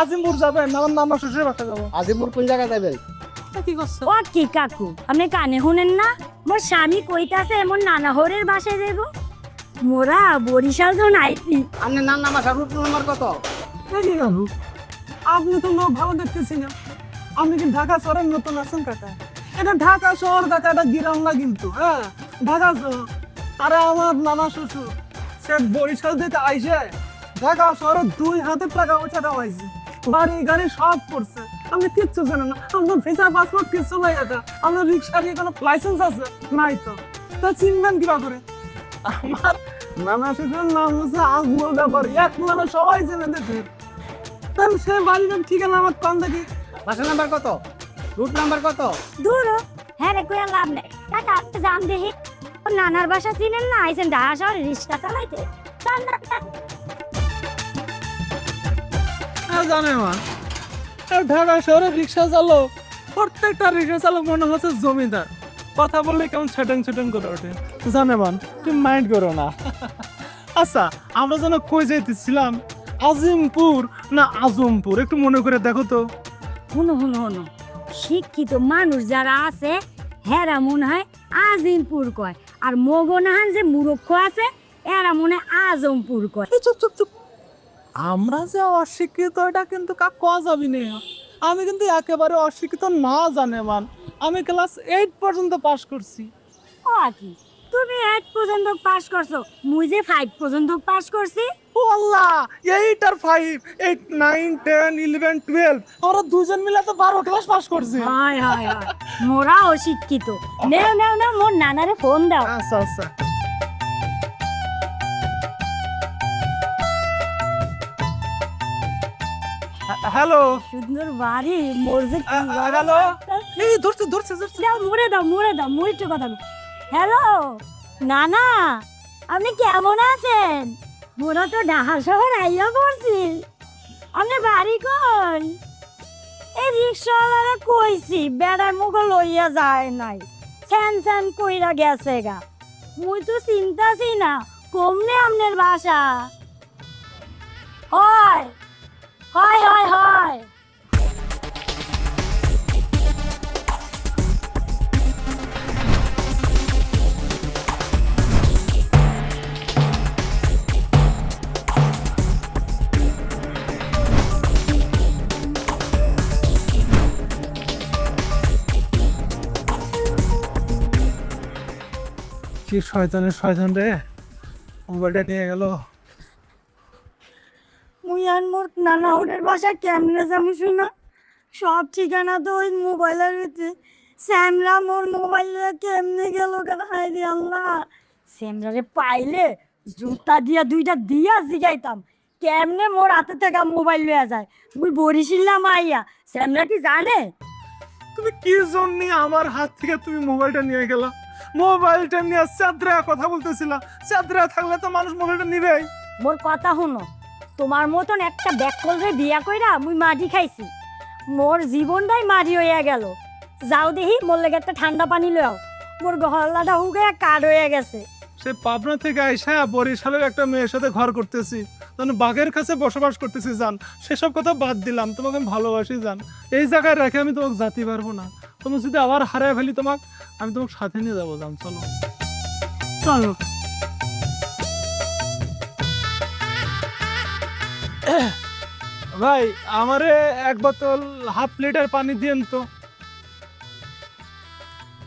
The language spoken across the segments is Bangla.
আজিমপুর যাবেন আমার নানা শ্বশুরের বাসা যাব। আজিমপুর কোন জায়গায় যাবেন? কি করছ? ও কি কাকু আপনি কানে শুনেন না? মোর স্বামী কইতাছে এমন নানা হরের বাসায় যাইব। মোরা বরিশাল তো নাইছি। আপনার নান্না বাসা রুট নম্বর কত? কি জানো আপনি তো লোক ভালো দেখতেছি না। আপনি কি ঢাকা শহরের নতুন আছেন কাকা? এটা ঢাকা শহর কাকা এটা গ্রাম না কিন্তু হ্যাঁ? ঢাকা শহর। আরে আমার নানা শ্বশুর সে বরিশাল থেকে আইসে ঢাকা শহরে দুই হাতে টাকা পয়সা দেওয়াইছে। বাড়ি গাড়ি সব করছে। আপনি কিচ্ছু জানেন না। আপনার ভিসা পাসপোর্ট কিচ্ছু নাই এটা। আপনার রিক্সার কি কোনো লাইসেন্স আছে? নাই তো। তা চিনবেন কিবা করে? আমার নানা শ্বশুরের নাম হচ্ছে আজমল ব্যাপার। এক মানে সবাই জেনে দেখে। তাহলে সে বাড়ির ঠিকানা আমার কম দেখি? বাসা নাম্বার কত? রুট নাম্বার কত? দূর। হ্যাঁ রে কইয়া লাভ নেই। কাকা আপনি জান দেখি। ওর নানার বাসা চিনেন না? আইছেন ঢাকা শহরে রিক্সা চালাইতে। হ্যাঁ জানে মা। আর ঢাকা শহরে রিক্সা চালক প্রত্যেকটা রিক্সা চালক মনে হচ্ছে জমিদার। কথা বললে কেমন ছেটেন ছেটেন করে ওঠে। জানে মান তুমি মাইন্ড করো না। আচ্ছা আমরা যেন কই যাইতেছিলাম? আজিমপুর না আজমপুর? একটু মনে করে দেখো তো। হুনো হুনো হুনো শিক্ষিত মানুষ যারা আছে হেরা মনে হয় আজিমপুর কয়। আর মগনাহান যে মুরক্ষ আছে এরা মনে হয় আজমপুর কয়। চুপ চুপ চুপ। আমরা যে অশিক্ষিত এটা কিন্তু কাক কয়া যাবি না আমি কিন্তু একেবারে অশিক্ষিত না জানে মান আমি ক্লাস এইট পর্যন্ত পাশ করছি। কি তুমি এইট পর্যন্ত পাস করছ। মুই যে ফাইভ পর্যন্ত পাস করছি। ও আল্লাহ এইট আর five eight nine ten eleven twelve আমরা দুজন মিলে তো বারো ক্লাস পাস করছি। হয় হয় হয়। মোরা অশিক্ষিত। নেও নেও নেও মোর নানারে ফোন দাও। আচ্ছা আচ্ছা। হ্যালো। সুন্দর বাড়ি মোর যে কি হ্যালো। এই ধরছে ধরছে ধরছে। দাও মুড়ে দাও মুড়ে দাও মুড়ে কথা হ্যালো নানা আপনি কেমন আছেন? মোরা তো ঢাকা শহর আইয়া পড়ছি। আপনি বাড়ি কই? এই রিক্সাওয়ালারা কইছি বেড়ার মুখ লইয়া যায় নাই। স্যান স্যান কইরা গেছে গা। মুই তো চিন্তাছি না কমনে আপনার বাসা। হয় হয় হয় হয় কি শয়তানের শয়তান রে? মোবাইলটা নিয়ে গেল। মোর নানা ওদের বাসা কেমনে যাব শুনা সব ঠিকানা তো ওই মোবাইলের ভিতরে। স্যামরা মোর মোবাইলে কেমনে গেল কেন হাই রে আল্লাহ। স্যামরারে পাইলে জুতা দিয়া দুইটা দিয়া জিগাইতাম। কেমনে মোর হাতে থেকে মোবাইল লইয়া যায়? মুই বরিশিল্লাম আইয়া স্যামরা কি জানে? তুমি কি জন্য আমার হাত থেকে তুমি মোবাইলটা নিয়ে গেলা? মোবাইলটা নিয়ে চাদ্রা কথা বলতেছিলা। চাদ্রা থাকলে তো মানুষ মোবাইলটা নিবেই। মোর কথা শুনো। তোমার মতন একটা ব্যাককলরে বিয়া কইরা মুই মাটি খাইছি। মোর জীবনটাই মাটি হইয়া গেল। যাও দেখি মোর লেগে একটা ঠান্ডা পানি লও। মোর গহল্লাটা হুগে কাঠ হয়ে গেছে। সে পাবনা থেকে আইসা বরিশালের একটা মেয়ের সাথে ঘর করতেছি। তখন বাঘের কাছে বসবাস করতেছি জান। সেসব কথা বাদ দিলাম। তোমাকে আমি ভালোবাসি জান। এই জায়গায় রেখে আমি তোমাকে জাতি পারব না। তুমি যদি আবার হারায় ফেলি তোমাকে আমি তোমাকে সাথে নিয়ে যাব জান। চলো। চলো। ভাই, আমারে এক বোতল হাফ লিটার পানি দিয়েন তো।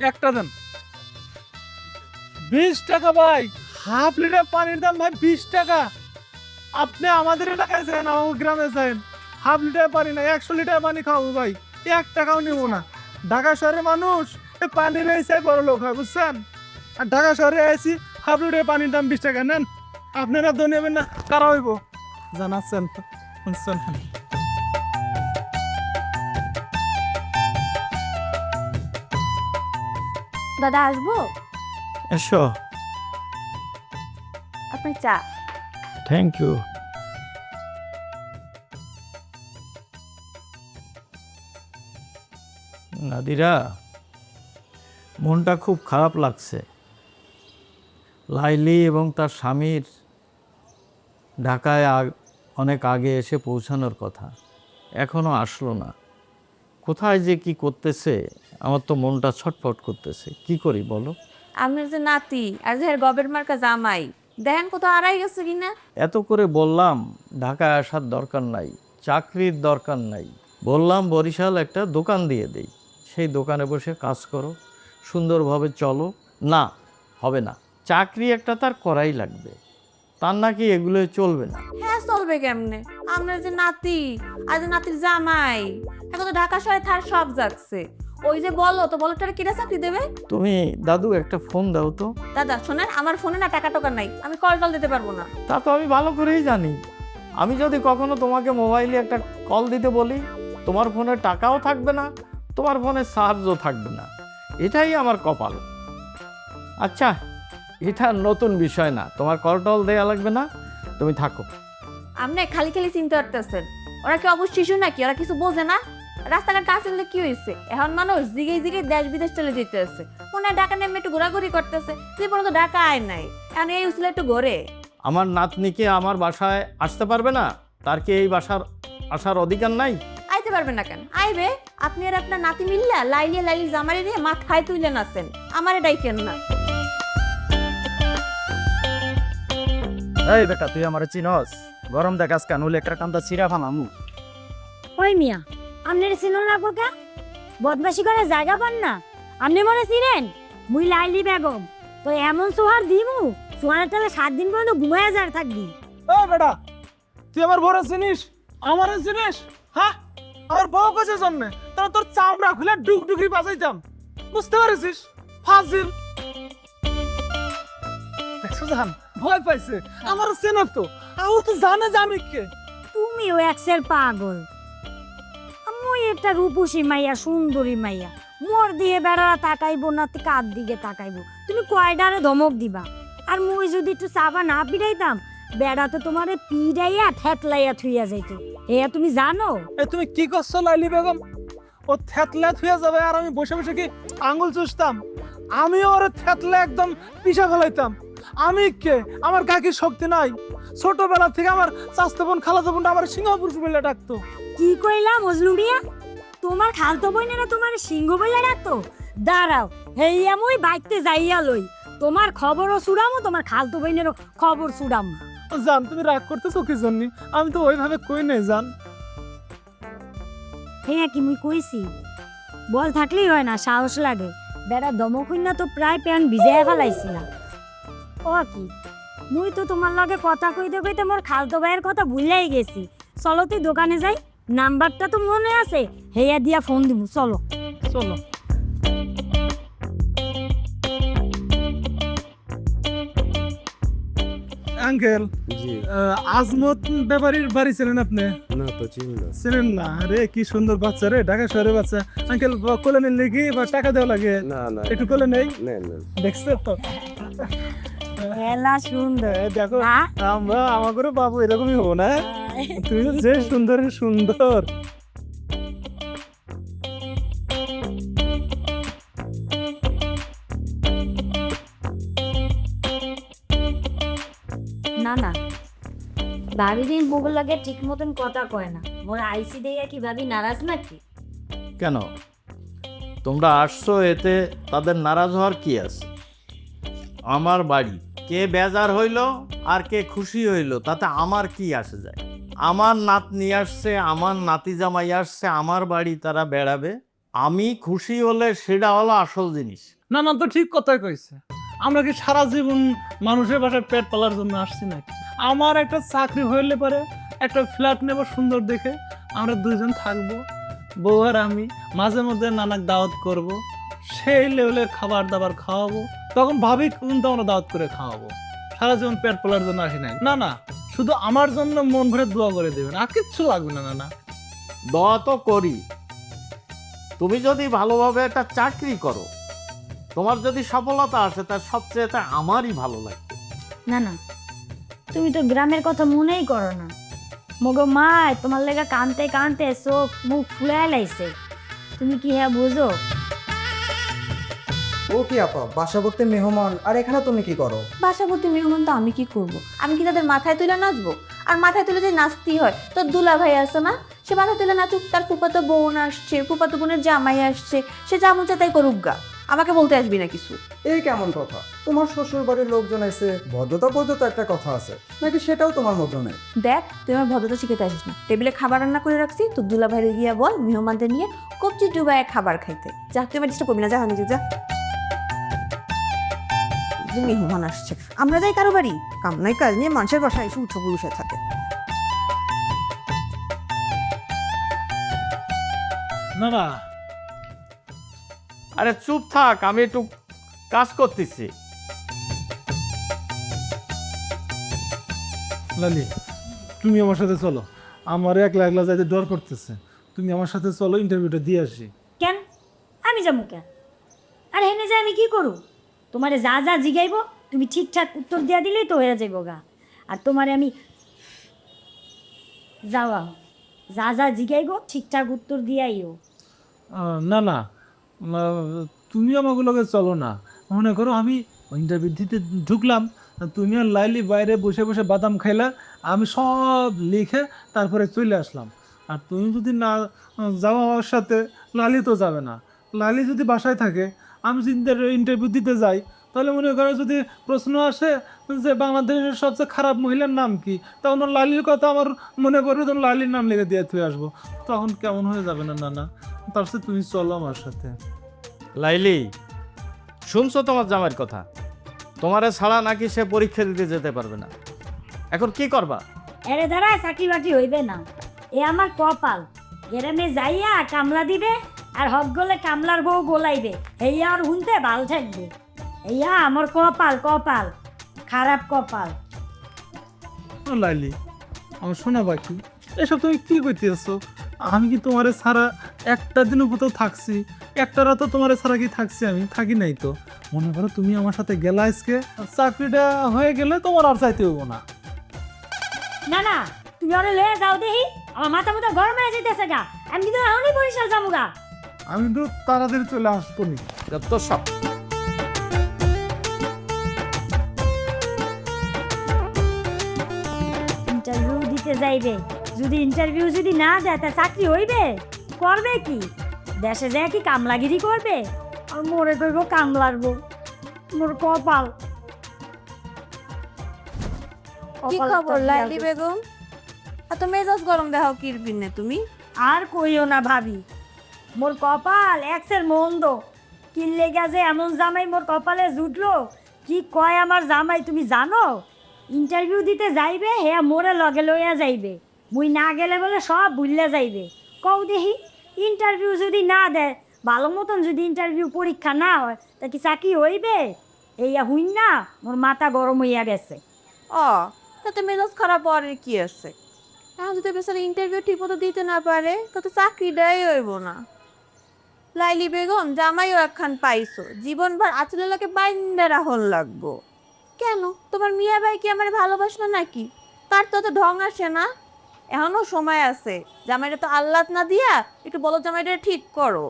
একটা দেন। বিশ টাকা ভাই, হাফ লিটার পানির দাম ভাই বিশ টাকা। আপনি আমাদের এলাকায় যান আমার গ্রামে যান। হাফ লিটার পানি না, একশো লিটার পানি খাব ভাই। এক টাকাও নেব না। ঢাকা শহরের মানুষ পানি রয়েছে, বড় লোক হয়, বুঝছেন? আর ঢাকা শহরে আছি হাফ লিটার পানির দাম বিশ টাকা, নেন। আপনারা তো নেবেন না কারা হইব? জানাচ্ছেন বুঝছেন দাদা আসব? এসো। আপনার চা। থ্যাংক ইউ নাদিরা মনটা খুব খারাপ লাগছে। লাইলি এবং তার স্বামীর ঢাকায় আগ- অনেক আগে এসে পৌঁছানোর কথা। এখনও আসলো না। কোথায় যে কি করতেছে আমার তো মনটা ছটফট করতেছে। কি করি বলো? আমার যে নাতি আর যে গবের মার্কা জামাই দেখেন কোথাও আড়াই গেছে কিনা? এত করে বললাম ঢাকায় আসার দরকার নাই চাকরির দরকার নাই। বললাম বরিশাল একটা দোকান দিয়ে দেই। সেই দোকানে বসে কাজ করো সুন্দরভাবে চলো। না হবে না। চাকরি একটা তার করাই লাগবে। তার নাকি এগুলো চলবে না। হ্যাঁ চলবে কেমনে? আপনার যে নাতি আর যে নাতির জামাই এখন তো ঢাকা শহরে থার সব যাচ্ছে। ওই যে বলো তো বলো তারা কিরা চাকরি দেবে? তুমি দাদু একটা ফোন দাও তো। দাদা শোনেন আমার ফোনে না টাকা টাকা নাই আমি কল টল দিতে পারব না। তা তো আমি ভালো করেই জানি। আমি যদি কখনো তোমাকে মোবাইলে একটা কল দিতে বলি তোমার ফোনে টাকাও থাকবে না তোমার ফোনে চার্জও থাকবে না। এটাই আমার কপাল। আচ্ছা এটা নতুন বিষয় না। তোমার কল টল দেওয়া লাগবে না তুমি থাকো। আপনি খালি খালি চিন্তা করতেছেন ওরা কি অবশ্য শিশু নাকি? ওরা কিছু বোঝে না? রাস্তাঘাট কাছে কি হয়েছে এখন মানুষ জিগে জিগে দেশ বিদেশ চলে যেতে আছে মনে হয় ঢাকা নেমে একটু ঘোরাঘুরি করতেছে। যে পর্যন্ত ঢাকা আয় নাই এখন এই উসলে একটু ঘোরে। আমার নাতনিকে আমার বাসায় আসতে পারবে না? তার কি এই বাসার আসার অধিকার নাই? আইতে পারবেন না কেন? আইবে? আপনি আর আপনার নাতি মিল্লা লাইলিয়া লাইলি জামারি দিয়ে মাথায় তুইলেন আছেন আমার এটাই কেন না। এই বেটা তুই আমার চিনস? গরম দেখ আজকে নুলে একটা কান্দা চিরা ফালামু ওই মিয়া আপনার চিনুন রাখব কে বদমাসি করে জায়গা পান না? আপনি মনে চিনেন? মুই লাইলি বেগম তো এমন সোহার দিমু সোহারের তাহলে সাত দিন পর্যন্ত ঘুমায় যার থাকবি। ও বেটা তুই আমার বড় চিনিস? আমার চিনিস? হ্যাঁ আমার বউ কাছে জন্মে তাহলে তোর চামড়া খুলে ডুকডুকি বাজাইতাম। বুঝতে পারছিস ফাজিল। দেখছ জান ভয় পাইছে। আমার চেনে তো। আর তো জানে যে আমি কে। তুমিও একসের পাগল। মুই একটা রূপসী মাইয়া সুন্দরী মাইয়া। মোর দিয়ে বেড়ারা তাকাইবো না তো কার দিকে তাকাইবো? তুমি কয়ডারে ধমক দিবা? আর মুই যদি একটু চাপা না পিড়াইতাম বেড়া তো তোমারে পিড়াইয়া ঠেতলাইয়া থুইয়া যাইতো। এয়া তুমি জানো? এ তুমি কি করছ লাইলি বেগম? ও থেতলে থুয়ে যাবে আর আমি বসে বসে কি আঙ্গুল চুষতাম? আমিও ওর থেতলে একদম পিছা ফেলাইতাম। আমি কে? আমার গায়ে শক্তি নাই? ছোটবেলা থেকে আমার চাস্তে বোন খালাতো বোনটা আমার সিংহপুরুষ বলে ডাকতো। কি কইলা মজনু মিয়া? তোমার খালতো বইনেরা তোমার সিংহ বলে রাখতো দাঁড়াও হেইয়া মুই বাইকতে যাইয়া লই। তোমার খবরও সুড়ামো তোমার খালতো বইনেরও খবর সুড়ামো জান তুমি রাগ করতেছো কি জন্য? আমি তো ওইভাবে কই নাই জান। হ্যাঁ কি মুই কইছি? বল থাকলেই হয় না সাহস লাগে। বেড়া দমকুন তো প্রায় প্যান ভিজাইয়া ফেলাইছিলাম ও কি? মুই তো তোমার লগে কথা কইতে কইতে মোর খালতো ভাইয়ের কথা ভুলাই গেছি। চলো তুই দোকানে যাই নাম্বারটা তো মনে আছে হেয়া দিয়া ফোন দিব চলো। চলো। আঙ্কেল জি। আজমত ব্যাপারীর বাড়ি ছিলেন আপনি? না তো চিনি না। ছিলেন না? রে কি সুন্দর বাচ্চা রে ঢাকা শহরের বাচ্চা। আঙ্কেল কোলে নিলে কি বা টাকা দেওয়া লাগে? না না একটু কোলে নেই? না না। দেখছ তো? হেলা সুন্দর। দেখো আমরা আমাকে বাবু এরকমই হব না? তুমি যে সুন্দর সুন্দর। না না। ভাবি দিন বউগুর লাগে ঠিক মতন কথা কয় না। মোর আইসি দেখে কি ভাবি নারাজ নাকি? কেন? তোমরা আসছো এতে তাদের নারাজ হওয়ার কি আছে? আমার বাড়ি। কে বেজার হইল আর কে খুশি হইল, তাতে আমার কি আসে যায়? আমার নাতনি আসছে, আমার নাতি জামাই আসছে, আমার বাড়ি তারা বেড়াবে। আমি খুশি হলে সেটা হলো আসল জিনিস। না না তো ঠিক কথাই কইছে। আমরা কি সারা জীবন মানুষের বাসায় পেট পালার জন্য আসছি নাকি? আমার একটা চাকরি হইলে পারে একটা ফ্ল্যাট নেব সুন্দর দেখে, আমরা দুজন থাকব, বউ আর আমি, মাঝে মধ্যে নানাক দাওয়াত করব, সেই লেভেলের খাবার দাবার খাওয়াবো তখন ভাবি কিন্তু আমরা দাওয়াত করে খাওয়াবো। সারা জীবন পেট পালার জন্য আসি নাই। না না শুধু আমার জন্য মন ভরে দোয়া করে দেবেন। আর কিচ্ছু লাগবে না না না। দোয়া তো করি। তুমি যদি ভালোভাবে একটা চাকরি করো তোমার যদি সফলতা আসে তার সবচেয়ে তা আমারই ভালো লাগবে। না না তুমি তো গ্রামের কথা মনেই করো না। মগো মায় তোমার লেগে কানতে কানতে চোখ মুখ ফুলে লাইছে। তুমি কি হ্যাঁ বুঝো? ও কি আপা বাসা করতে মেহমান আর এখানে তুমি কি করো? বাসাপতি মেহমান তো আমি কি করব? আমি কি তাদের মাথায় তুলে নাচবো? আর মাথায় তুলে যে নাচতেই হয় তোর দুলা ভাই আছে না? সে বাধা দিলে না চুপ তার ফুপাতো বোন আসছে ফুপাতো বোনের জামাই আসছে সে যেমন চা তাই করুক গা। আমাকে বলতে আসবি না কিছু। এই কেমন কথা? তোমার শ্বশুর বাড়ির লোকজন এসে ভদ্রতা ভদ্রতা একটা কথা আছে নাকি সেটাও তোমার মধ্যে নেই? দেখ তুই আমার ভদ্রতা শিখেতে আসিস না। টেবিলে খাবার রান্না করে রাখছি তোর দুলা ভাইরে গিয়া বল মেহমানদের নিয়ে কবজি ডুবায় খাবার খাইতে। যা তুই আমার ডিস্টার্ব করবি না যা নিজে যা। যে মেহমান আসছে। আমরা যাই কারও বাড়ি। কাম নাই কাজ নিয়ে মানুষের বাসায় এসে উঠে বসে থাকে। না না। আরে চুপ থাক আমি একটু কাজ করতেছি। লালি তুমি আমার সাথে চলো। আমার একলা একলা যাইতে ডর করতেছে। তুমি আমার সাথে চলো ইন্টারভিউটা দিয়ে আসি। কেন? আমি যাব কেন? আর হেনে যে আমি কি করু তোমারে যা যা জিগাইব তুমি ঠিকঠাক উত্তর দিয়া দিলেই তো হয়ে যাইব গা। আর তোমারে আমি যাওয়া যা যা জিগাইব ঠিকঠাক উত্তর দিয়াইও না না তুমি আমাগুলোকে চলো না। মনে করো আমি ইন্টারভিউ দিতে ঢুকলাম তুমি আর লাইলি বাইরে বসে বসে বাদাম খাইলা আমি সব লিখে তারপরে চলে আসলাম। আর তুমি যদি না আহ, যাও আমার সাথে লালি তো যাবে না। লালি যদি বাসায় থাকে আমি যদি ইন্টারভিউ দিতে যাই তাহলে মনে করো যদি প্রশ্ন আসে যে বাংলাদেশের সবচেয়ে খারাপ মহিলার নাম কি তখন ওর লালির কথা আমার মনে পড়বে তখন লালির নাম লিখে দিয়ে থুয়ে আসব। তখন কেমন হয়ে যাবে না নানা তার সাথে তুমি চলো আমার সাথে। লাইলি শুনছো তোমার জামাইয়ের কথা? তোমারে ছাড়া নাকি সে পরীক্ষা দিতে যেতে পারবে না। এখন কি করবা? এরে দ্বারা চাকরি বাকরি হইবে না। এ আমার কপাল। গেরামে যাইয়া কামলা দিবে আর হক গলে কামলার বউ গোলাইবে। হেইয়া আর হুনতে ভালো থাকবে। এইয়া আমার কপাল কপাল খারাপ কপাল। লাইলি আমার শোনা বাকি এসব তুমি কি করতেছো আমি কি তোমারে ছাড়া একটা দিনও কোথাও থাকছি? একটা রাতও তোমারে ছাড়া কি থাকছি আমি? থাকি নাই তো। মনে করো তুমি আমার সাথে গেলা আজকে চাকরিটা হয়ে গেলে তোমার আর চাইতে হব না। না না তুমি ওরে লয়ে যাও দেখি আমার মাথা মাথা গরম হয়ে যেতেছে গা। আমি কিন্তু এখনই বরিশাল যাব গা। আমি তো তাড়াতাড়ি চলে আসব নি। যত সব। ইন্টারভিউ দিতে যাইবে। যদি ইন্টারভিউ যদি না দেয় তা চাকরি হইবে? করবে কি? দেশে যায় কি কামলাগিরি করবে? আর মোরে কইব কামলারবো মোর কপাল। কি খবর লাইলি আর- বেগম? এত মেজাজ গরম দেখাও কিরবিনে তুমি? আর কইও না ভাবি। মোর কপাল এক্সের মন্দ। কিনলে গেছে এমন জামাই মোর কপালে জুটলো? কি কয় আমার জামাই, তুমি জানো? ইন্টারভিউ দিতে যাইবে হে মোরে লগে লইয়া যাইবে। মুই না গেলে বলে সব ভুললে যাইবে। কও দেখি ইন্টারভিউ যদি না দেয়, ভালো মতন যদি ইন্টারভিউ পরীক্ষা না হয়, তা কি চাকরি হইবে? এইয়া হুইন না, মোর মাথা গরম হইয়া গেছে। ও তাতে মেজাজ খারাপ হওয়ার কি আছে? এখন যদি বেচারা ইন্টারভিউ ঠিক মতো দিতে না পারে, তাতে চাকরিটাই হইব না। লাইলি বেগম জামাইও একখান পাইছো। জীবনভর আচলেলাকে বাইন্দা রাহন লাগবো। কেন? তোমার মিয়া ভাই কি আমার ভালোবাসলো নাকি? তার তো তো ঢং আসে না। এখনও সময় আছে। জামাইটা তো আল্লাহ না দিয়া একটু বলো জামাইটা ঠিক করো।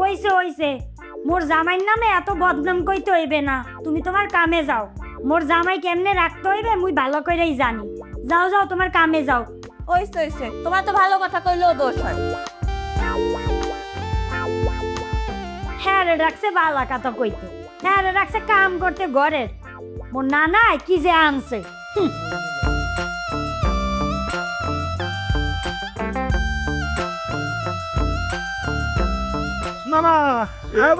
ওইছে ওইছে মোর জামাইর নামে এত বদনাম কইতে হইবে না। তুমি তোমার কামে যাও। মোর জামাই কেমনে রাখতে হইবে মুই ভালো করেই জানি। যাও যাও তোমার কামে যাও। ওইসে ওইসে তোমার তো ভালো কথা কইলেও দোষ হয়। হ্যাঁ রাখছে বালা কথা কইতে। হ্যাঁ রাখছে কাম করতে ঘরের। মোর নানাই কি যে আনছে। না না হ্যাঁ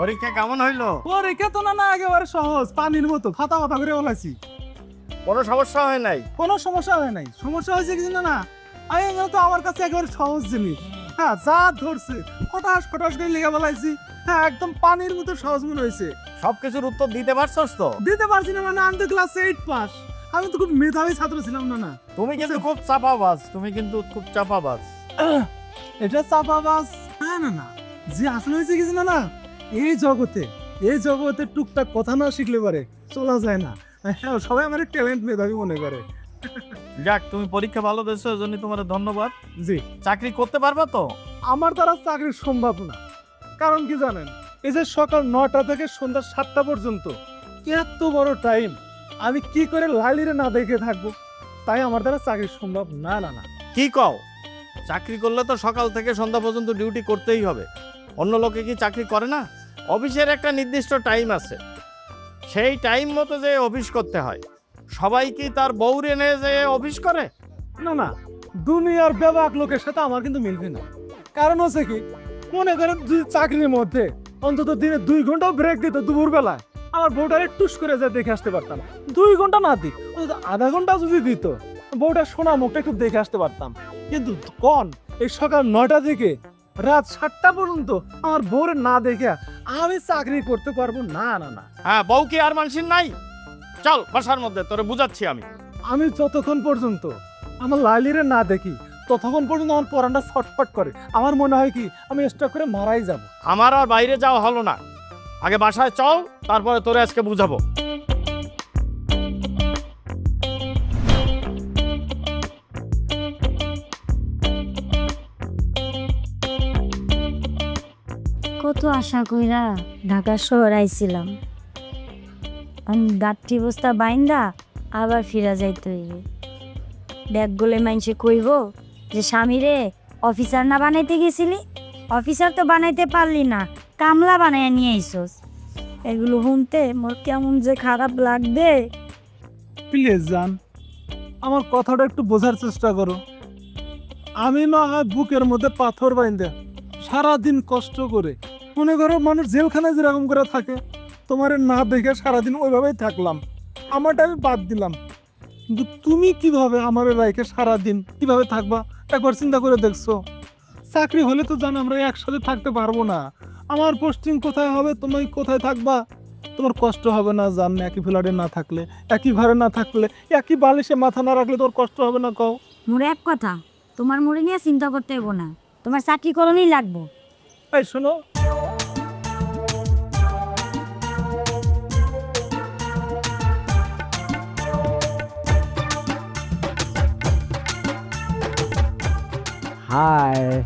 পরীক্ষা কেমন হইল? পরীক্ষা তো না না একেবারে সহজ। পানির মতো ফাতা ফাতা করে বলাইছি কোনো সমস্যা হয় নাই? কোনো সমস্যা হয় নাই। সমস্যা হয়েছে কি না না? আমি তো আমার কাছে একেবারে সহজ জিনিস। হ্যাঁ যা ধরছে কটাস কটাস করে লেগে বলাইছি হ্যাঁ একদম পানির মতো সহজ মনে হয়েছে। সব কিছুর উত্তর দিতে পারছস তো? দিতে পারছি না মানে আমি তো ক্লাস এইট পাস আমি তো খুব মেধাবী ছাত্র ছিলাম না না। তুমি কিন্তু খুব চাপাবাজ তুমি কিন্তু খুব চাপাবাজ। এটা চাপাবাস হ্যাঁ না না। যে আসলে হয়েছে কিছু না না? এই জগতে এই জগতে টুকটাক কথা না শিখলে পারে চলা যায় না। হ্যাঁ সবাই আমার ট্যালেন্ট মেধাবী মনে করে। যাক তুমি পরীক্ষা ভালো দিয়েছ জন্য তোমার ধন্যবাদ। জি। চাকরি করতে পারবা তো? আমার দ্বারা চাকরি সম্ভব না। কারণ কি জানেন? এই যে সকাল নটা থেকে সন্ধ্যা সাতটা পর্যন্ত এত বড় টাইম আমি কি করে লালিরে না দেখে থাকব? তাই আমার দ্বারা চাকরি সম্ভব না না না। কি কও? চাকরি করলে তো সকাল থেকে সন্ধ্যা পর্যন্ত ডিউটি করতেই হবে। অন্য লোকে কি চাকরি করে না? অফিসের একটা নির্দিষ্ট টাইম আছে। সেই টাইম মতো যে অফিস করতে হয়। সবাই কি তার বউরে এনে যে অফিস করে? না না, দুনিয়ার ব্যাপক লোকের সাথে আমার কিন্তু মিলবে না। কারণ হচ্ছে কি, মনে করেন চাকরির মধ্যে অন্তত দিনে দুই ঘন্টাও ব্রেক দিত দুপুর বেলায় আমার বউটারে টুস করে যা দেখে আসতে পারতাম। দুই ঘণ্টা না দিক, অন্তত আধা ঘণ্টা যদি দিত, বউটা সোনা মুখটা একটু দেখে আসতে পারতাম। কিন্তু কন, এই সকাল নয়টা থেকে রাত সাতটা পর্যন্ত আমার বউরে না দেখে আমি চাকরি করতে পারব না না না। হ্যাঁ বউ কি আর মানুষের নাই? চল বাসার মধ্যে তোরে বুঝাচ্ছি আমি। আমি যতক্ষণ পর্যন্ত আমার লাইলিরে না দেখি ততক্ষণ পর্যন্ত আমার পরানটা ছটফট করে। আমার মনে হয় কি আমি স্টক করে মারাই যাব। আমার আর বাইরে যাওয়া হলো না। আগে বাসায় চল তারপরে তোরে আজকে বুঝাবো। কত আশা কইরা ঢাকা শহর আইছিলাম। আমি গাঠি বস্তা বাইন্দা আবার ফিরা যাইতে হইবে। ব্যাগ গুলে মাইনসে কইব যে, স্বামীরে অফিসার না বানাইতে গেছিলি? অফিসার তো বানাইতে পারলি না, কামলা বানাইয়া নিয়ে আইসস। এগুলো শুনতে মোর কেমন যে খারাপ লাগবে। প্লিজ জান, আমার কথাটা একটু বোঝার চেষ্টা করো। আমি না হয় বুকের মধ্যে পাথর বাইন্দে, সারাদিন কষ্ট করে মনে করো মানুষ জেলখানায় যেরকম করে থাকে তোমার না দেখে সারাদিন ওইভাবেই থাকলাম। আমারটা আমি বাদ দিলাম। কিন্তু তুমি কীভাবে আমার রাইকে সারাদিন কীভাবে থাকবা একবার চিন্তা করে দেখছ? চাকরি হলে তো জানো আমরা একসাথে থাকতে পারব না। আমার পোস্টিং কোথায় হবে তুমি কোথায় থাকবা? তোমার কষ্ট হবে না জান একই ফ্ল্যাটে না থাকলে একই ঘরে না থাকলে একই বালিশে মাথা না রাখলে তোর কষ্ট হবে না কও? মোরে এক কথা তোমার মোড়ে নিয়ে চিন্তা করতে হইব না। তোমার চাকরি করণই লাগবো। এই শোনো হাই।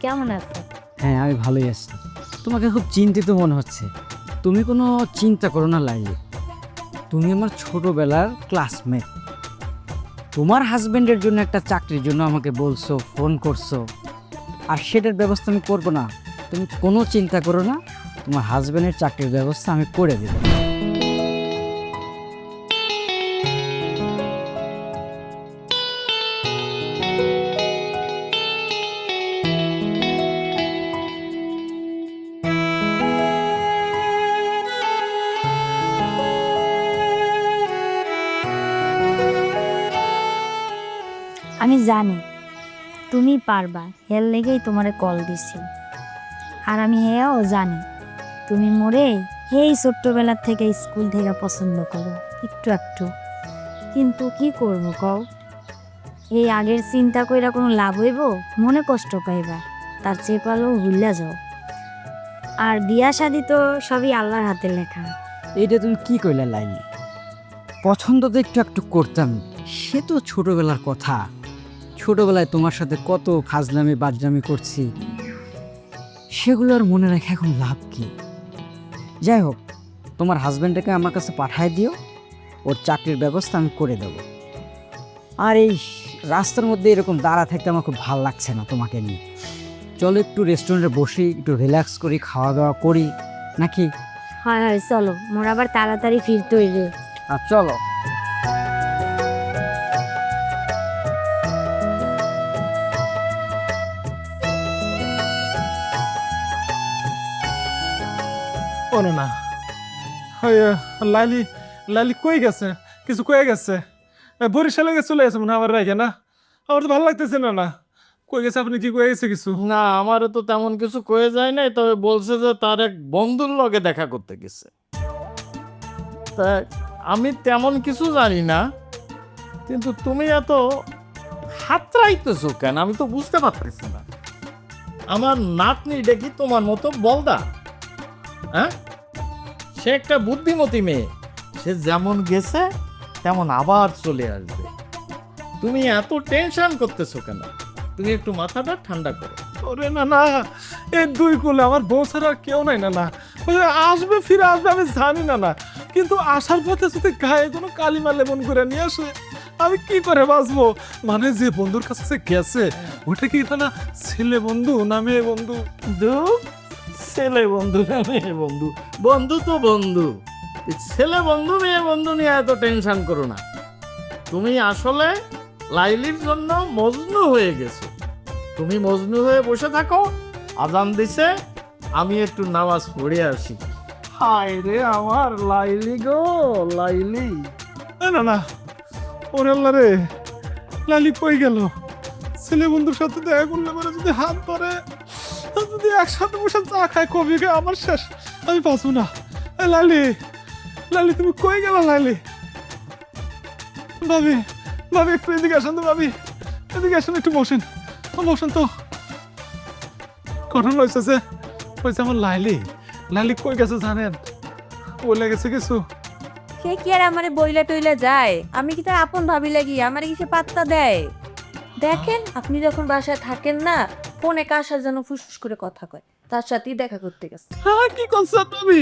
কেমন আছো? হ্যাঁ আমি ভালোই আছি। তোমাকে খুব চিন্তিত মনে হচ্ছে। তুমি কোনো চিন্তা করো না লাইলি। তুমি আমার ছোটবেলার ক্লাসমেট তোমার হাজবেন্ডের জন্য একটা চাকরির জন্য আমাকে বলছো ফোন করছ। আর সেটার ব্যবস্থা আমি করব না। তুমি কোনো চিন্তা করো না, তোমার হাজব্যান্ডের চাকরির ব্যবস্থা আমি করে দেবো। আমি জানি, তুমি পারবা হের লেগেই তোমারে কল দিছি। আর আমি হেও জানি। তুমি মোরে এই ছোট্টবেলার থেকে স্কুল থেকে পছন্দ করো, একটু একটু। কিন্তু কি করব কও? এই আগের চিন্তা কইরা কোনো লাভ হইব? মনে কষ্ট পাইবা, তার চেয়ে পালো ভুল্লা যাও। আর বিয়া শাদি তো সবই আল্লাহর হাতে লেখা। এইটা তুমি কি কইলা লাইনি পছন্দ তো একটু একটু করতাম, সে তো ছোটবেলার কথা। ছোটবেলায় তোমার সাথে কত ফাজলামি, বাজলামি করছি। সেগুলো আর মনে রেখে এখন লাভ কি? যাই হোক তোমার হাজব্যান্ডটাকে আমার কাছে পাঠায় দিও ওর চাকরির ব্যবস্থা আমি করে দেব। আর এই রাস্তার মধ্যে এরকম দাঁড়া থাকতে আমার খুব ভালো লাগছে না তোমাকে নিয়ে। চলো একটু রেস্টুরেন্টে বসি একটু রিল্যাক্স করি খাওয়া দাওয়া করি নাকি? হয় হয় চলো। মোর আবার তাড়াতাড়ি ফিরতে হইবে। আর চলো। ওনো না লালি লালি কই গেছে? কিছু কয়ে গেছে? বরিশালে গেছে চলে গেছে মনে আমার রাইকে না? আমার তো ভালো লাগতেছে না না? কই গেছে আপনি কি কয়ে গেছে কিছু? না আমারও তো তেমন কিছু কয়ে যায় নাই তবে বলছে যে তার এক বন্ধুর লগে দেখা করতে গেছে। তা আমি তেমন কিছু জানি না কিন্তু তুমি এত হাতরাইতেছো কেন? আমি তো বুঝতে পারতেছি না। আমার নাতনি দেখি তোমার মতো বলদা? হ্যাঁ? সে একটা বুদ্ধিমতী মেয়ে। সে যেমন গেছে তেমন আবার চলে আসবে। তুমি এত টেনশন করতেছো কেন? তুমি একটু মাথাটা ঠান্ডা করো। ওরে না না এই দুই কোলে আমার বউ ছাড়া আর কেউ নাই না না। আসবে ফিরে আসবে আমি জানি না না। কিন্তু আসার পথে যদি গায়ে কোনো কালিমা লেমন করে নিয়ে আসে আমি কি করে বাঁচবো? মানে যে বন্ধুর কাছে গেছে ওটা কি না ছেলে বন্ধু না মেয়ে বন্ধু? বন্ধু ছেলে বন্ধু না মেয়ে বন্ধু? বন্ধু তো বন্ধু। ছেলে বন্ধু, মেয়ে বন্ধু নিয়ে এত টেনশন করো না। তুমি আসলে লাইলির জন্য মজনু হয়ে গেছো। তুমি মজনু হয়ে বসে থাকো, আজান দিছে, আমি একটু নামাজ পড়ে আসি। হায় রে আমার লাইলি গো, লাইলি। না না। ওরে আল্লাহ রে, লালি কই গেল? ছেলে বন্ধুর সাথে দেখা করলে পরে যদি হাত ধরে যদি একসাথে বসে চা খায়, কবি খায় আমার শেষ। আমি বাঁচবো না। লালি লালি, তুমি কই গেল লালি? ভাবি ভাবি, একটু এদিকে আসেন তো, ভাবি। এদিকে আসেন, একটু বসেন। বসেন তো। ঘটনা হয়েছে যে, হয়েছে আমার লাইলি লালি কই গেছে জানেন? বলে গেছে কিছু। সে কি আর আমারে বইলা টইলা যায়? আমি কি তার আপন ভাবি লাগি? আমার কি পাত্তা দেয়? দেখেন, আপনি যখন বাসায় থাকেন না ফোনে কার সাথে যেন ফুসফুস করে কথা কয়। তার সাথেই দেখা করতে গেছে। হ্যাঁ কি কনসেপ্ট তুমি?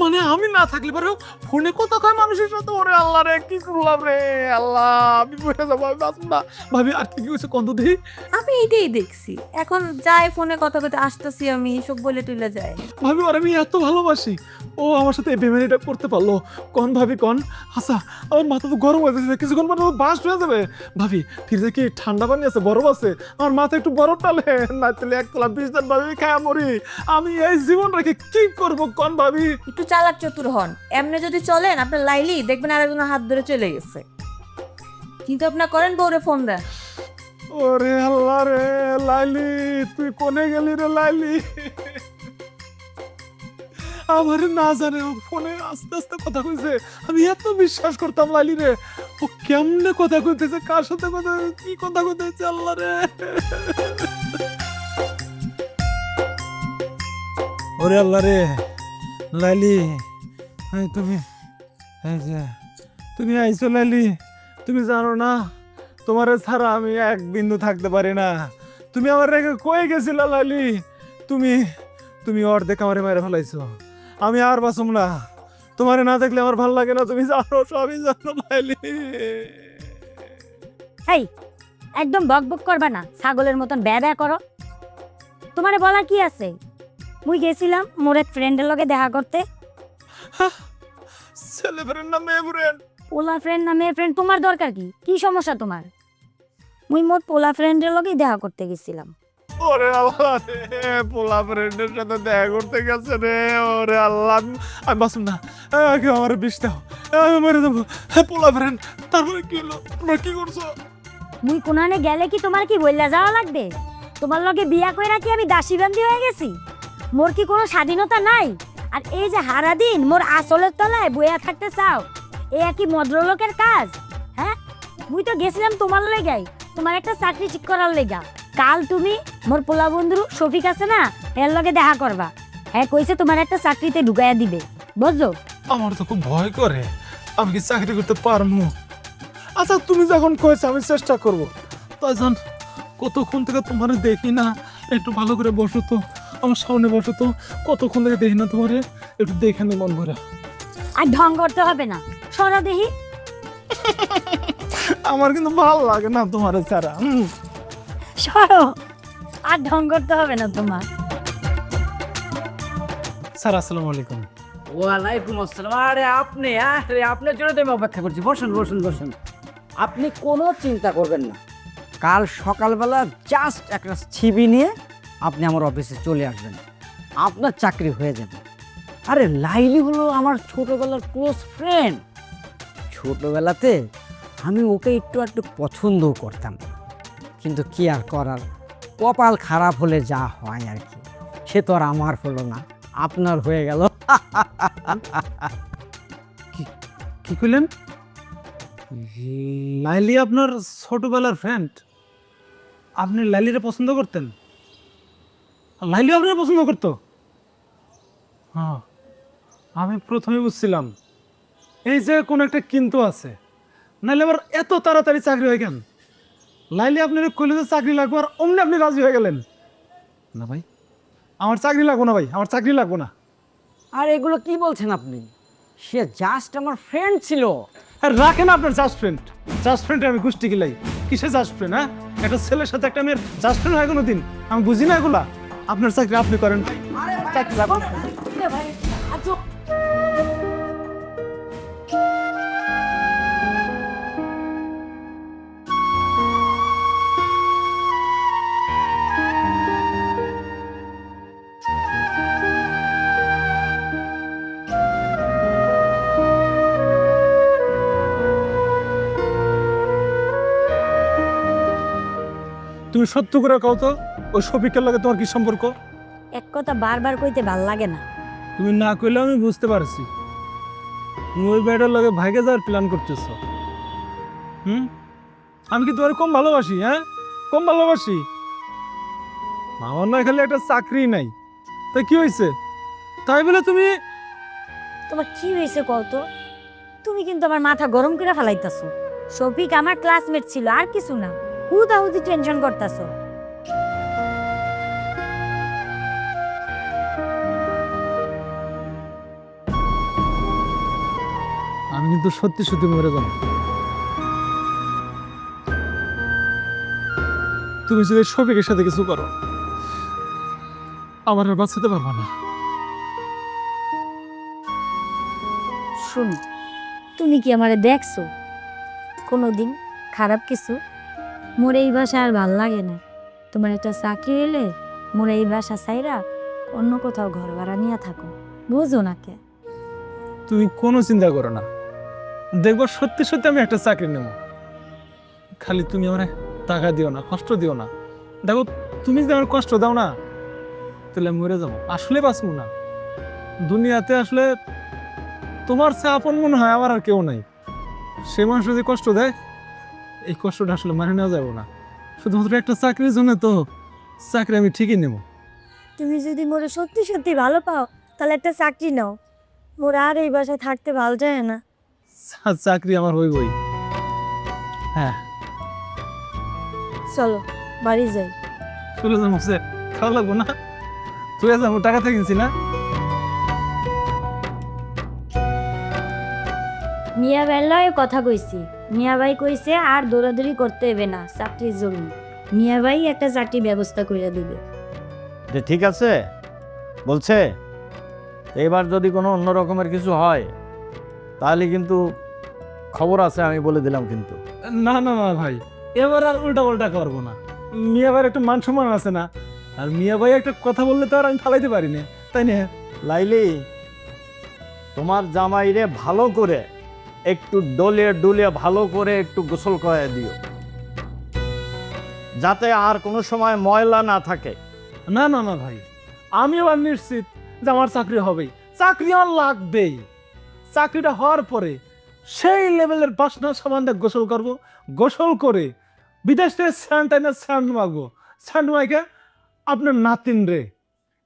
মানে আমি না থাকলে পারে ফোনে কথা কয় মানুষের সাথে? ওরে আল্লাহ রে কি করলাম রে? আল্লাহ আমি বসে যাব আমি বাঁচব না। ভাবি আর কি হয়েছে কন্ত দিই আমি এইটাই দেখছি। এখন যাই ফোনে কথা কইতে আসতেছি আমি সব বলে টইলা যায়। ভাবি ওর আমি এত ভালোবাসি। ও আমার সাথে এই বেমারিটা করতে পারল। কন ভাবি কন? আচ্ছা আমার মাথা তো গরম হয়ে যাচ্ছে কিছুক্ষণ পর বাস হয়ে যাবে। ভাবি ফ্রিজে কি ঠান্ডা পানি আছে? বরফ আছে? আমার মাথা একটু বরফ টালে না তাহলে একতলা বিশ দিন ভাবি খায় মরি। আমি এই জীবন রেখে কি করব কন ভাবি? একটু চালাক চতুর হন। এমনি যদি চলেন আপনার লাইলি দেখবেন আরেকজনের হাত ধরে চলে গেছে। কিন্তু আপনার করেন বউরে ফোন দেন। ওরে আল্লাহ রে লাইলি তুই কোনে গেলি রে লাইলি? আমার না জানে ও ফোনে আস্তে আস্তে কথা কইছে। আমি এত বিশ্বাস করতাম লাইলি রে। ও কেমনে কথা কইতেছে কার সাথে কথা কি কথা কইতেছে আল্লাহ রে? ওরে আল্লাহ রে। লাইলি তুমি তুমি আইছো লাইলি তুমি জানো না, তোমার ছাড়া আমি এক বিন্দু থাকতে পারি না। তুমি আমার রেখে কয়ে গেছিলা লালি? তুমি তুমি অর্ধেক আমারে মেরে ফেলাইছো। আমি আর বাসুম না। তোমারে না দেখলে আমার ভালো লাগে না, তুমি জানো, সবই জানো লাইলি এই একদম বক বক করবা না, ছাগলের মতন ব্যা ব্যা করো। তোমারে বলা কি আছে? মুই গেছিলাম মোর এক ফ্রেন্ডের লগে দেখা করতে। ছেলে ফ্রেন্ড না মেয়ে ফ্রেন্ড পোলা ফ্রেন্ড না মেয়ে ফ্রেন্ড তোমার দরকার কি? কি সমস্যা তোমার? মুই মোর পোলা ফ্রেন্ডের লগেই দেখা করতে গেছিলাম। ওরে আল্লাহ রে পোলা ফ্রেন্ডের সাথে দেখা করতে গেছে রে ওরে আল্লাহ। আমি- বাসুম না। আগে আমার বিষ দাও। আমি মরে যাব। পোলা ফ্রেন্ড তারপরে কি হলো? তোমরা কি করছ? মুই কোনানে গেলে কি তোমার কি বইলা যাওয়া লাগবে? তোমার লগে বিয়া কইরা কি আমি দাসীবান্দি হয়ে গেছি? মোর কি কোনো স্বাধীনতা নাই? আর এই যে হারা দিন মোর আসলের তলায় বইয়া থাকতে চাও, এ কি ভদ্রলোকের কাজ হ্যাঁ? মুই তো গেছিলাম তোমার লেগাই তোমার একটা চাকরি ঠিক করার লেগা। কাল তুমি মোর পোলা বন্ধু শফিক আছে না, এর লগে দেখা করবা। হ্যাঁ কইছে তোমার একটা চাকরিতে ঢুকাইয়া দিবে, বুঝছ? আমার তো খুব ভয় করে, আমি কি চাকরি করতে পারব আচ্ছা তুমি যখন কয়েছো আমি চেষ্টা করব, তাই কতক্ষণ থেকে তোমার দেখি না, একটু ভালো করে বসো তো। আমার সামনে বসো তো। কতক্ষণ থেকে দেখি না তোমারে? একটু দেখে নি মন ভরে। আর ঢং করতে হবে না। সরা দেখি। আমার কিন্তু ভালো লাগে না তোমার ছাড়া। হুম। সরো আর ঢং করতে হবে না তোমার। স্যার আসসালামু আলাইকুম। ওয়ালাইকুম আসসালাম। আরে আপনি আরে আপনার জন্য তো আমি অপেক্ষা করছি। বসুন বসুন বসুন। আপনি কোনো চিন্তা করবেন না। কাল সকালবেলা জাস্ট একটা ছিবি নিয়ে আপনি আমার অফিসে চলে আসবেন। আপনার চাকরি হয়ে যাবে। আরে লাইলি হলো আমার ছোটোবেলার ক্লোজ ফ্রেন্ড ছোটোবেলাতে আমি ওকে একটু একটু পছন্দও করতাম। কিন্তু কি আর করার? কপাল খারাপ হলে যা হয় আর কি। সে তো আর আমার হলো না, আপনার হয়ে গেল। কি কইলেন? লাইলি আপনার ছোটবেলার ফ্রেন্ড আপনি লাইলিরে পছন্দ করতেন? লাইলি আপনার পছন্দ করতো? হ্যাঁ আমি প্রথমে বুঝছিলাম এই যে কোনো একটা কিন্তু আছে নাইলে আবার এত তাড়াতাড়ি চাকরি হয়ে গেল লাইলি আপনার কলেজে চাকরি লাগবে আর অমনি আপনি রাজি হয়ে গেলেন। না ভাই। আমার চাকরি লাগবো না ভাই আমার চাকরি লাগবো না। আর এগুলো কি বলছেন আপনি? সে জাস্ট আমার ফ্রেন্ড ছিল। আর রাখেন আপনার জাস্ট ফ্রেন্ড জাস্ট ফ্রেন্ডে আমি গুষ্টি গিলাই। কিসে জাস্ট ফ্রেন্ড হ্যাঁ? একটা ছেলের সাথে একটা মেয়ের জাস্ট ফ্রেন্ড হয় কোনো দিন আমি বুঝি না এগুলা। আপনার চাকরি আপনি করেন। চাকরি তুমি সত্য করে কও তো ওই শফিকের লাগে তোমার কি সম্পর্ক? এক কথা বারবার কইতে ভালো লাগে না। তুমি না কইলে আমি বুঝতে পারছি। তুমি ওই ব্যাটার লগে ভাইকে যাওয়ার প্ল্যান করতেছ। হুম? আমি কি তোমার কম ভালোবাসি হ্যাঁ? কম ভালোবাসি? আমার না খালি একটা চাকরি নাই। তা কি হয়েছে তাই বলে তুমি তোমার কি হয়েছে কত তুমি কিন্তু আমার মাথা গরম করে ফেলাইতাছো। শফিক আমার ক্লাসমেট ছিল আর কিছু না। হুদাহুদি টেনশন করতাছো। আমি কিন্তু সত্যি সত্যি মরে যাব। তুমি যদি শফিকের সাথে কিছু করো আমার আর বাঁচাতে পারব না। শুন তুমি কি আমারে দেখছ? কোনোদিন খারাপ কিছু? মোর এই ভাষা আর ভালো লাগে না। তোমার একটা চাকরি এলে মোর এই ভাষা চাইরা অন্য কোথাও ঘর ভাড়া নিয়ে থাকো। বুঝো না কে? তুমি কোনো চিন্তা করো না। দেখব সত্যি সত্যি আমি একটা চাকরি নেব। খালি তুমি আমার টাকা দিও না, কষ্ট দিও না। দেখো, তুমি যদি আমার কষ্ট দাও না, তাহলে মরে যাব। আসলে বাঁচবো না। দুনিয়াতে আসলে তোমার সে আপন মনে হয় আমার আর কেউ নাই। সে মানুষ যদি কষ্ট দেয় এই কষ্টটা আসলে মানে নেওয়া যাব না। শুধুমাত্র একটা চাকরির জন্য তো চাকরি আমি ঠিকই নেব। তুমি যদি মোরে সত্যি সত্যি ভালো পাও তাহলে একটা চাকরি নাও। মোর আর এই বাসায় থাকতে ভালো যায় না। চাকরি আমার হইবই। হ্যাঁ। চলো বাড়ি যাই। চলে যাব সে খাওয়া লাগবো না? তুই যাব টাকা থেকে কিনছি না? মিয়া বেলায় কথা কইছি। মিয়া ভাই কইছে আর দৌড়াদৌড়ি করতে হবে না চাকরির জন্য মিয়া ভাই একটা চাকরির ব্যবস্থা করে দিবে। যে ঠিক আছে বলছে এবার যদি কোনো অন্য রকমের কিছু হয় তাহলে কিন্তু খবর আছে আমি বলে দিলাম কিন্তু। না না না ভাই এবার আর উল্টা উল্টা করব না। মিয়া ভাইয়ের একটা মান সম্মান আছে না আর মিয়া ভাই একটা কথা বললে তো আর আমি ফালাইতে পারি না তাই না? লাইলি তোমার জামাইরে ভালো করে একটু ডলে ডুলে ভালো করে একটু গোসল করে দিও। যাতে আর কোনো সময় ময়লা না থাকে। না না না ভাই আমি এবার নিশ্চিত যে আমার চাকরি হবেই। চাকরি আমার লাগবেই। চাকরিটা হওয়ার পরে সেই লেভেলের বাসনা দিয়ে গোসল করব গোসল করে বিদেশ থেকে স্যান্টাইনার স্যান্ড মাগবো। স্যান্ড মাইকে আপনার নাতিন রে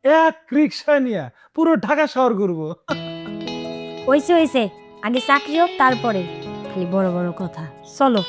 এক রিক্সায় নিয়ে পুরো ঢাকা শহর ঘুরবো। হইছে হইছে। আগে চাকরি হোক তারপরে। খালি বড় বড় কথা। চলো।